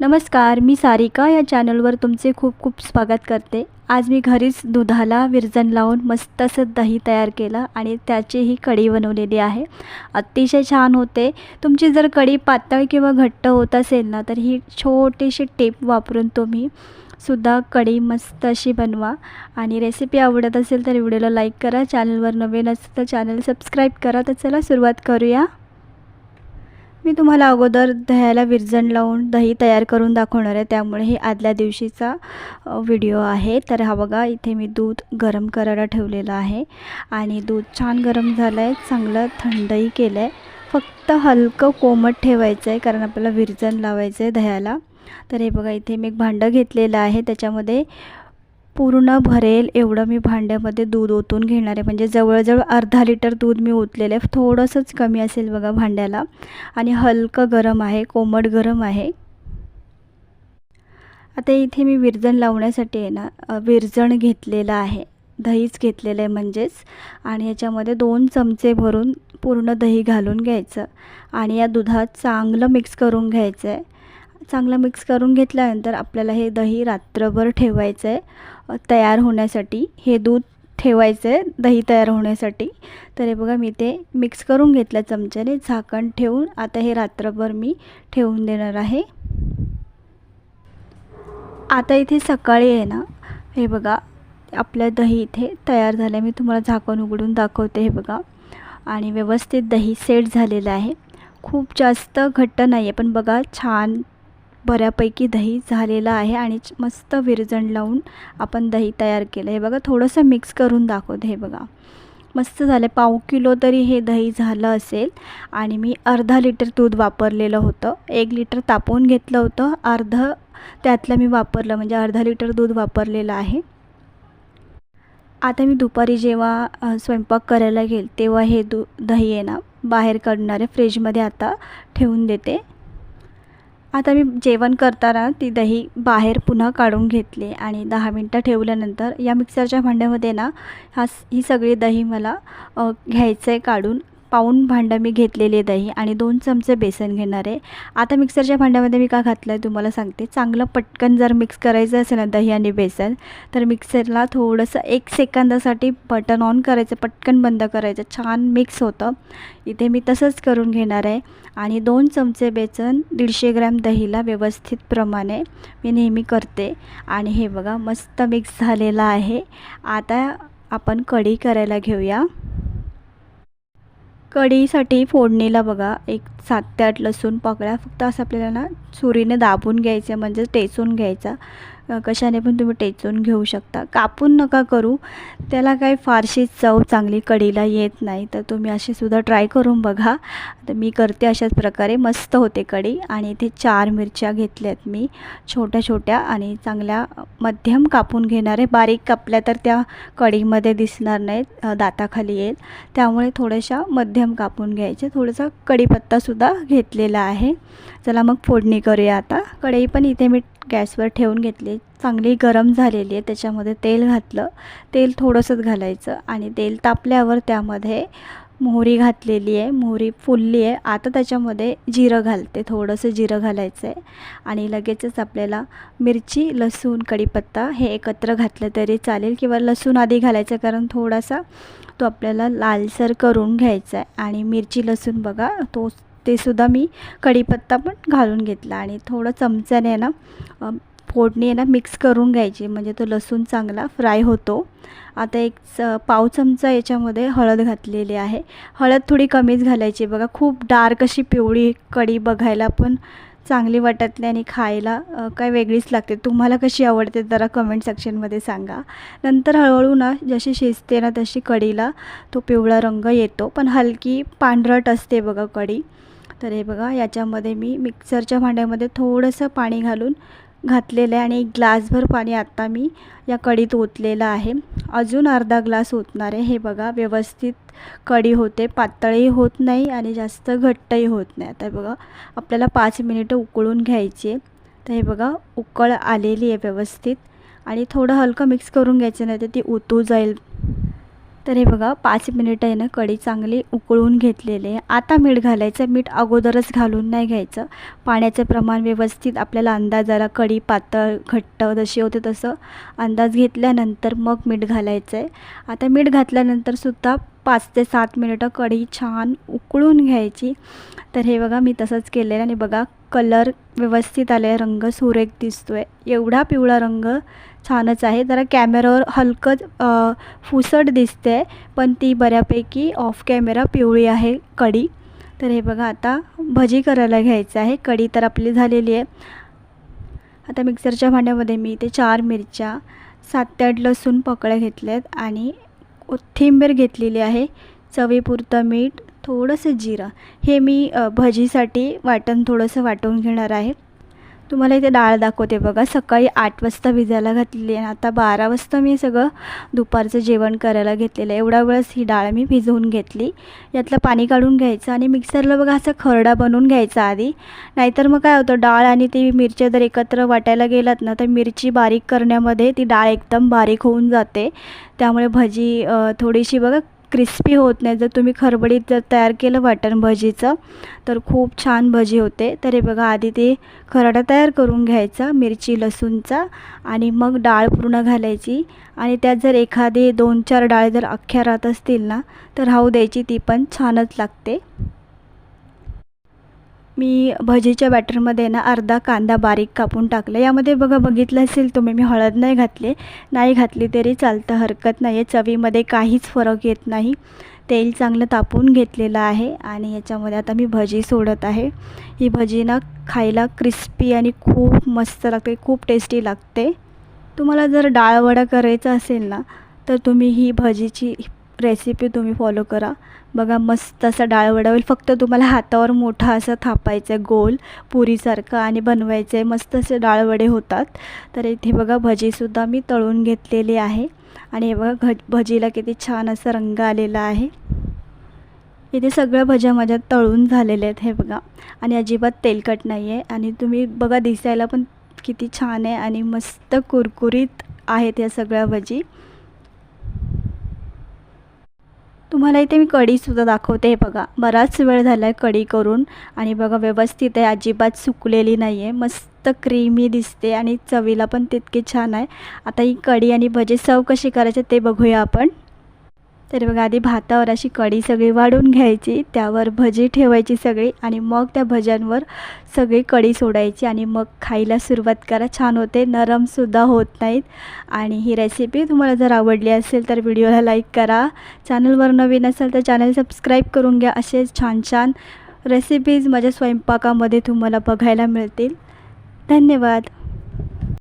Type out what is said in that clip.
नमस्कार मी सारिका या चॅनलवर तुमचे खूप खूप स्वागत करते. आज मी घरीच दुधाला विरजण लावून मस्त असं दही तयार केलं आणि त्याचीही कढी बनवलेली आहे. अतिशय छान होते. तुमची जर कढी पातळ किंवा घट्ट होत असेल ना तर ही छोटीशी टेप वापरून तुम्ही सुद्धा कढी मस्त अशी बनवा. आणि रेसिपी आवडत असेल तर व्हिडिओला लाईक करा. चॅनलवर नवीन असेल तर चॅनल सबस्क्राईब करा. तर चला सुरुवात करूया. मी तुम्हाला अगोदर दह्याला विरजण लावून दही तयार करून दाखवणार आहे. त्यामुळे ही आदल्या दिवशीचा व्हिडिओ आहे. तर हा बघा इथे मी दूध गरम करायला ठेवलेलं आहे. आणि दूध छान गरम झालं आहे चांगलं थंडही केलं आहे फक्त हलकं कोमट ठेवायचं आहे कारण आपल्याला विरजण लावायचं आहे दह्याला. तर हे बघा इथे मी एक भांडं घेतलेलं आहे. त्याच्यामध्ये पूर्ण भरेल एवढं मी भांड्यामध्ये दूध ओतून घेणार आहे. म्हणजे जवळजवळ अर्धा लिटर दूध मी ओतलेलं आहे. थोडंसंच कमी असेल बघा भांड्याला. आणि हलकं गरम आहे कोमट गरम आहे. आता इथे मी विरजण लावण्यासाठी आहे ना विरजण घेतलेलं आहे. दहीच घेतलेलं आहे म्हणजेच. आणि याच्यामध्ये दोन चमचे भरून पूर्ण दही घालून घ्यायचं. आणि या दुधात चांगलं मिक्स करून घ्यायचं आहे. चांगला मिक्स करून घेतल्यानंतर आपल्याला हे दही रात्रभर ठेवायचं आहे तयार होण्यासाठी. हे दूध ठेवायचं आहे दही तयार होण्यासाठी. तर हे बघा मी ते मिक्स करून घेतलं चमच्याने झाकण ठेवून आता हे रात्रभर मी ठेवून देणार आहे. आता इथे सकाळी आहे ना हे बघा आपलं दही इथे तयार झालं आहे मी तुम्हाला झाकण उघडून दाखवते हे बघा. आणि व्यवस्थित दही सेट झालेलं आहे. खूप जास्त घट्ट नाही आहे पण बघा छान बऱ्यापैकी दही झालेलं आहे आणि मस्त विरजण लावून आपण दही तयार केलं. हे बघा थोडंसं मिक्स करून दाखवते हे बघा. मस्त झालं. पाव किलो तरी हे दही झालं असेल आणि मी अर्धा लिटर दूध वापरलेलं होतं. एक लिटर तापवून घेतलं होतं. अर्धं त्यातलं मी वापरलं म्हणजे अर्धा लिटर दूध वापरलेलं आहे. आता मी दुपारी जेव्हा स्वयंपाक करायला घेईल तेव्हा हे दू दही आहे ना बाहेर काढणारे फ्रीजमध्ये आता ठेवून देते. आता मी जेवण करताना ती दही बाहेर पुन्हा काढून घेतली आणि दहा मिनटं ठेवल्यानंतर या मिक्सरच्या भांड्यामध्ये ना हा ही सगळी दही मला घ्यायचं आहे काढून. पाऊन भांडं मी घेतलेले दही आणि दोन चमचे बेसन घेणार आहे. आता मिक्सरच्या भांड्यामध्ये मी का घातलं आहे तुम्हाला सांगते. चांगलं पटकन जर मिक्स करायचं असेल ना दही आणि बेसन तर मिक्सरला थोडंसं एक सेकंदासाठी बटन ऑन करायचं पटकन बंद करायचं. छान मिक्स होतं. इथे मी तसंच करून घेणार आहे. आणि दोन चमचे बेसन दीडशे ग्रॅम दहीला व्यवस्थित प्रमाणे मी नेहमी करते. आणि हे बघा मस्त मिक्स झालेलं आहे. आता आपण कढी करायला घेऊया. कढीसाठी फोडणीला बघा एक सात ते आठ लसूण पाकळ्या. फक्त असं आपल्याला ना सुरीने दाबून घ्यायचं म्हणजे टेचून घ्यायचा. कशाने पण तुम्ही टेचून घेऊ शकता. कापून नका करू. त्याला काही फारशी चव चांगली कढीला येत नाही. तर तुम्ही अशी सुद्धा ट्राय करून बघा. तर मी करते अशाच प्रकारे. मस्त होते कढी. आणि इथे चार मिरच्या घेतल्यात मी. छोट्या छोट्या आणि चांगल्या मध्यम कापून घेणारे. बारीक कापल्या तर त्या कढीमध्ये दिसणार नाहीत. दाताखाली येईल. त्यामुळे थोड्याशा मध्यम कापून घ्यायचे. थोडासा कढीपत्तासुद्धा घेतलेला आहे. चला मग फोडणी करूया आता. कढई पण इथे मी गॅसवर ठेवून घेतली. चांगली गरम झालेली आहे त्याच्यामध्ये तेल घातलं. तेल थोडंसंच घालायचं आणि तेल तापल्यावर त्यामध्ये मोहरी घातलेली आहे मोहरी फुलली आहे. आता त्याच्यामध्ये जिरं घालते थोडंसं जिरं घालायचं आहे आणि लगेचच आपल्याला मिरची लसूण कढीपत्ता हे एकत्र घातलं तरी चालेल किंवा लसूण आधी घालायचं कारण थोडासा तो आपल्याला लालसर करून घ्यायचा आहे आणि मिरची लसूण बघा तो तेसुद्धा मी कढीपत्ता पण घालून घेतला. आणि थोडं चमच्याने ना फोडणी आहे ना मिक्स करून घ्यायची. म्हणजे तो लसूण चांगला फ्राय होतो. आता एक च पाव चमचा याच्यामध्ये हळद घातलेली आहे. हळद थोडी कमीच घालायची. बघा खूप डार्क अशी पिवळी कढी बघायला पण चांगली वाटत नाही आणि खायला काय वेगळीच लागते. तुम्हाला कशी आवडते जरा कमेंट सेक्शनमध्ये सांगा. नंतर हळूहळू ना जशी शिजते ना तशी कढीला तो पिवळा रंग येतो. पण हलकी पांढरट असते बघा कढी. तर हे बघा याच्यामध्ये मी मिक्सरच्या भांड्यामध्ये थोडंसं पाणी घालून घातलेलं आहे आणि एक ग्लासभर पाणी आत्ता मी या कढीत ओतलेलं आहे. अजून अर्धा ग्लास ओतणार आहे. हे बघा व्यवस्थित कढी होते. पातळही होत नाही आणि जास्त घट्टही होत नाही. आता बघा आपल्याला पाच मिनिटं उकळून घ्यायची आहे. तर हे बघा उकळ आलेली आहे व्यवस्थित. आणि थोडं हलकं मिक्स करून घ्यायचं नाही तर ती ओतू जाईल. तर हे बघा पाच मिनिटं आहे ना कढी चांगली उकळून घेतलेली आहे. आता मीठ घालायचं मीठ अगोदरच घालून नाही घ्यायचं. पाण्याचं प्रमाण व्यवस्थित आपल्याला अंदाज आला कढी पातळ घट्ट जशी होते तसं. अंदाज घेतल्यानंतर मग मीठ घालायचं आहे आता मीठ घातल्यानंतरसुद्धा पाच ते सात मिनिटं कढी छान उकळून घ्यायची. तर हे बघा मी तसंच केलेलं आणि बघा कलर व्यवस्थित आले रंग सुरेख दिसतो आहे एवढा पिवळा रंग छानच आहे. जरा कॅमेऱ्यावर हलकंच फुसट दिसते पण ती बऱ्यापैकी ऑफ कॅमेरा पिवळी आहे कढी तर हे बघा आता भजी करायला घ्यायचं आहे. कढी तर आपली झालेली आहे. आता मिक्सरच्या भांड्यामध्ये मी ते चार मिरच्या सात ते आठ लसूण पकळ्या घेतल्यात आणि कोथिंबीर घेतलेली आहे. चवीपुरतं मीठ थोडंसं जिरं. हे मी भजीसाठी वाटण थोडंसं वाटून घेणार आहे. तुम्हाला इथे डाळ दाखवते बघा. सकाळी आठ वाजता भिजायला घातलेली आहे आता बारा वाजता मी सगळं दुपारचं जेवण करायला घेतलेलं आहे. एवढ्या वेळेस ही डाळ मी भिजवून घेतली. यातलं पाणी काढून घ्यायचं आणि मिक्सरला बघा असं खरडा बनवून घ्यायचा आधी. नाहीतर मग काय होतं डाळ आणि ती मिरच्या जर एकत्र वाटायला गेलात ना तर मिरची बारीक करण्यामध्ये ती डाळ एकदम बारीक होऊन जाते. त्यामुळे भजी थोडीशी बघा क्रिस्पी होत नाही. जर तुम्ही खरबडीत जर तयार केलं वाटण भजीचं तर खूप छान भजी होते. तर हे बघा आधी ते खरडा तयार करून घ्यायचा मिरची लसूणचा आणि मग डाळ पूर्ण घालायची. आणि त्यात जर एखादी दोन चार डाळ जर अख्ख्या राहत असतील ना तर राहू द्यायची ती पण छानच लागते. मी भजीच्या बॅटरमध्ये ना अर्धा कांदा बारीक कापून टाकला यामध्ये बघा बघितलं असेल तुम्ही मी हळद नाही घातली. नाही घातली तरी चालतं हरकत नाही आहे चवीमध्ये काहीच फरक येत नाही. तेल चांगलं तापून घेतलेलं आहे आणि याच्यामध्ये आता मी भजी सोडत आहे. ही भजी ना खायला क्रिस्पी आणि खूप मस्त लागते खूप टेस्टी लागते. तुम्हाला जर डाळवडा करायचं करायचा असेल ना तर तुम्ही ही भजीची रेसिपी तुम्ही फॉलो करा. बघा मस्त असं डाळवडा होईल. फक्त तुम्हाला हातावर मोठा असं थापायचं आहे गोल पुरीसारखं आणि बनवायचं आहे. मस्त असे डाळवडे होतात. तर इथे बघा भजीसुद्धा मी तळून घेतलेली आहे. आणि हे बघा घ भजीला किती छान असा रंग आलेला आहे. इथे सगळ्या भज्या माझ्या तळून झालेल्या आहेत हे बघा. आणि अजिबात तेलकट नाही आहे आणि तुम्ही बघा दिसायला पण किती छान आहे. आणि मस्त कुरकुरीत आहेत या सगळ्या भजी. तुम्हाला इथे मी कढीसुद्धा दाखवते. हे बघा बराच वेळ झाला आहे कढी करून. आणि बघा व्यवस्थित आहे. अजिबात सुकलेली नाही आहे मस्त क्रीमी दिसते आणि चवीला पण तितकी छान आहे. आता ही कढी आणि भजे सर्व कशी करायचे ते बघूया आपण. तर बघा आधी भातावर अशी कढी सगळी वाढून घ्यायची त्यावर भजी ठेवायची सगळी आणि मग त्या भज्यांवर सगळी कढी सोडायची आणि मग खायला सुरुवात करा. छान होते नरमसुद्धा होत नाहीत. आणि ही रेसिपी तुम्हाला जर आवडली असेल तर व्हिडिओला लाईक करा. चॅनलवर नवीन असेल तर चॅनल सबस्क्राईब करून घ्या. असेच छान छान रेसिपीज माझ्या स्वयंपाकामध्ये तुम्हाला बघायला मिळतील. धन्यवाद.